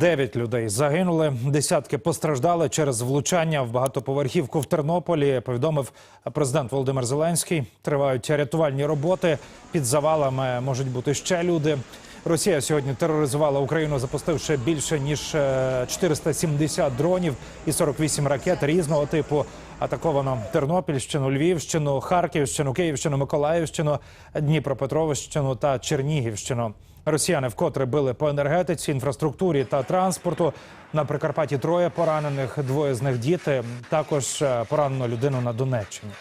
Дев'ять людей загинули, десятки постраждали через влучання в багатоповерхівку в Тернополі. Повідомив президент Володимир Зеленський. Тривають рятувальні роботи. Під завалами можуть бути ще люди. Росія сьогодні тероризувала Україну, запустивши більше ніж е, 470 дронів і 48 ракет різного типу. Атаковано Тернопільщину, Львівщину, Харківщину, Київщину, Миколаївщину, Дніпропетровщину та Чернігівщину. Росіяни вкотре били по енергетиці, інфраструктурі та транспорту. На Прикарпатті троє поранених, двоє з них діти. Також е, поранено людину на Донеччині.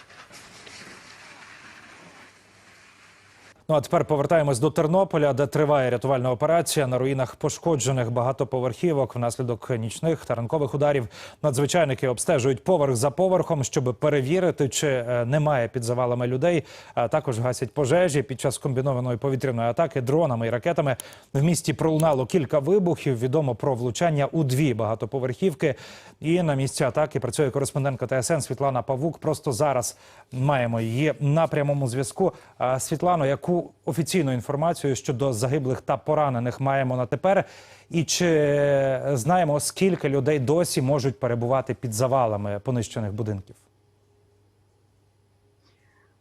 Ну а тепер повертаємось до Тернополя, де триває рятувальна операція на руїнах пошкоджених багатоповерхівок внаслідок нічних та ранкових ударів. Надзвичайники обстежують поверх за поверхом, щоб перевірити, чи е, немає під завалами людей. А також гасять пожежі під час комбінованої повітряної атаки дронами і ракетами. В місті пролунало кілька вибухів. Відомо про влучання у дві багатоповерхівки. І на місці атаки працює кореспондентка ТСН Світлана Павук. Просто зараз маємо її на прямому зв'язку. Світлано, яку офіційну інформацію щодо загиблих та поранених маємо на тепер? І чи знаємо, скільки людей досі можуть перебувати під завалами понищених будинків?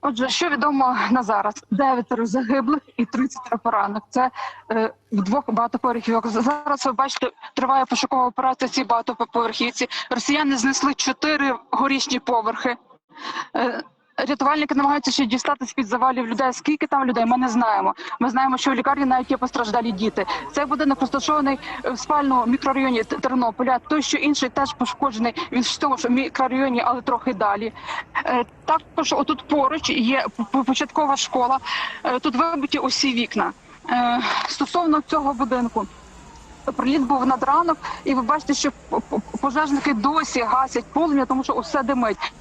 Отже, що відомо на зараз? Дев'ятеро загиблих і 30 поранених. Це е, в двох багатоповерхівок. Зараз ви бачите, триває пошукова операція цій багатоповерхівці. Росіяни знесли чотири горішні поверхи. Е, Рятувальники намагаються ще дістати з під завалів людей. Скільки там людей? Ми не знаємо. Ми знаємо, що в лікарні навіть є постраждалі діти. Цей будинок розташований в спальному мікрорайоні Тернополя. Той, що інший, теж пошкоджений. Він в тому ж мікрорайоні, але трохи далі. Е, Також отут поруч є початкова школа. Е, Тут вибиті усі вікна. Е, Стосовно цього будинку. Приліт був над ранок, і ви бачите, що пожежники досі гасять полум'я, тому що усе димить.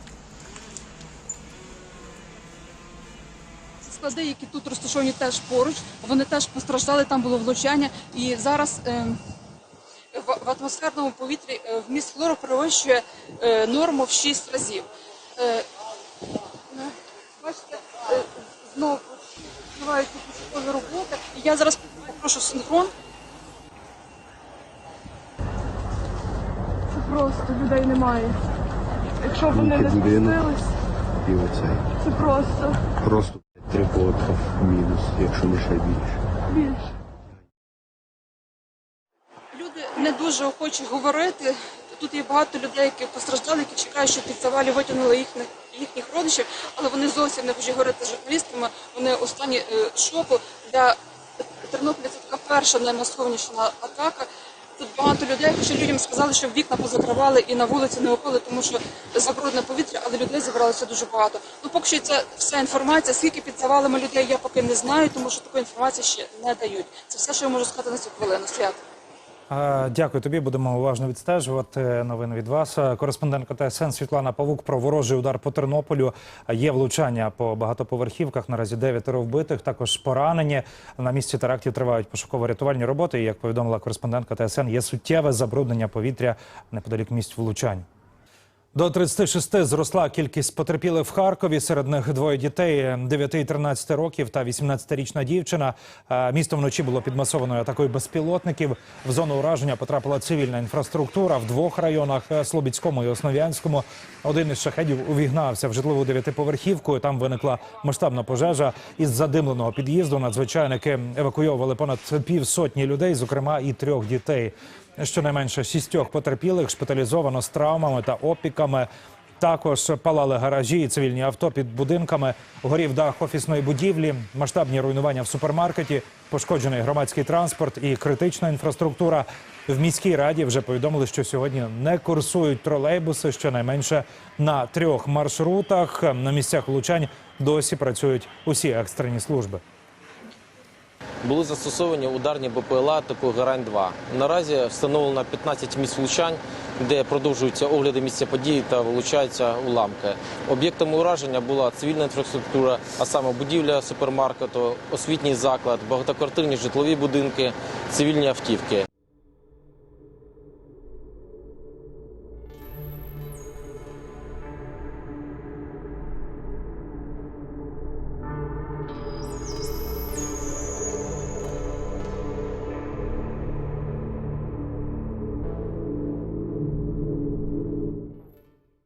Склади, які тут розташовані теж поруч, вони теж постраждали, там було влучання. І зараз е, в, атмосферному повітрі е, вміст хлору перевищує е, норму в 6 разів. Е, е, бачите, знову тривають пошукові роботи. Я зараз попрошу синхрон. Це просто людей немає. Якщо вони не спустились, це просто Просто три поверха мінус, якщо не ще більше. більше. Люди не дуже охочі говорити. Тут є багато людей, які постраждали, які чекають, що під завалі витягнули їхніх їхніх родичів, але вони зовсім не хочуть говорити з журналістами. Вони у стані е, шоку. Для Тернополя це така перша наймасовніша атака. Багато людей, хоча людям сказали, що вікна позакривали і на вулиці не виходили, тому що забрудне повітря, але людей зібралося дуже багато. Ну поки що це вся інформація. Скільки під завалами людей я поки не знаю, тому що такої інформації ще не дають. Це все, що я можу сказати на цю хвилину. Свят. Дякую тобі. Будемо уважно відстежувати новини від вас. Е, Кореспондентка ТСН Світлана Павук про ворожий удар по Тернополю. Е, Є влучання по багатоповерхівках. Наразі дев'ятеро вбитих, також поранені. На місці терактів тривають пошуково-рятувальні роботи. І як повідомила кореспондентка ТСН, є суттєве забруднення повітря неподалік місць влучань. До 36 зросла кількість потерпілих в Харкові. Серед них двоє дітей 9 і 13 років та 18-річна дівчина. Е, Місто вночі було підмасованою атакою безпілотників. В зону ураження потрапила цивільна інфраструктура в двох районах Слобідському і Основ'янському. Один із шахедів увігнався в житлову дев'ятиповерхівку. Там виникла масштабна пожежа. Із задимленого під'їзду надзвичайники евакуйовували понад півсотні людей, зокрема і трьох дітей. Щонайменше шістьох потерпілих шпиталізовано з травмами та опіками. Також палали гаражі і цивільні авто під будинками. Горів дах офісної будівлі, масштабні руйнування в супермаркеті, пошкоджений громадський транспорт і критична інфраструктура. В міській раді вже повідомили, що сьогодні не курсують тролейбуси. Щонайменше на трьох маршрутах. На місцях влучань досі працюють усі екстрені служби. Були застосовані ударні БПЛА типу Герань-2. Наразі встановлено 15 місць влучань, де продовжуються огляди місця події та вилучаються уламки. Об'єктами ураження була цивільна інфраструктура, а саме будівля супермаркету, освітній заклад, багатоквартирні житлові будинки, цивільні автівки.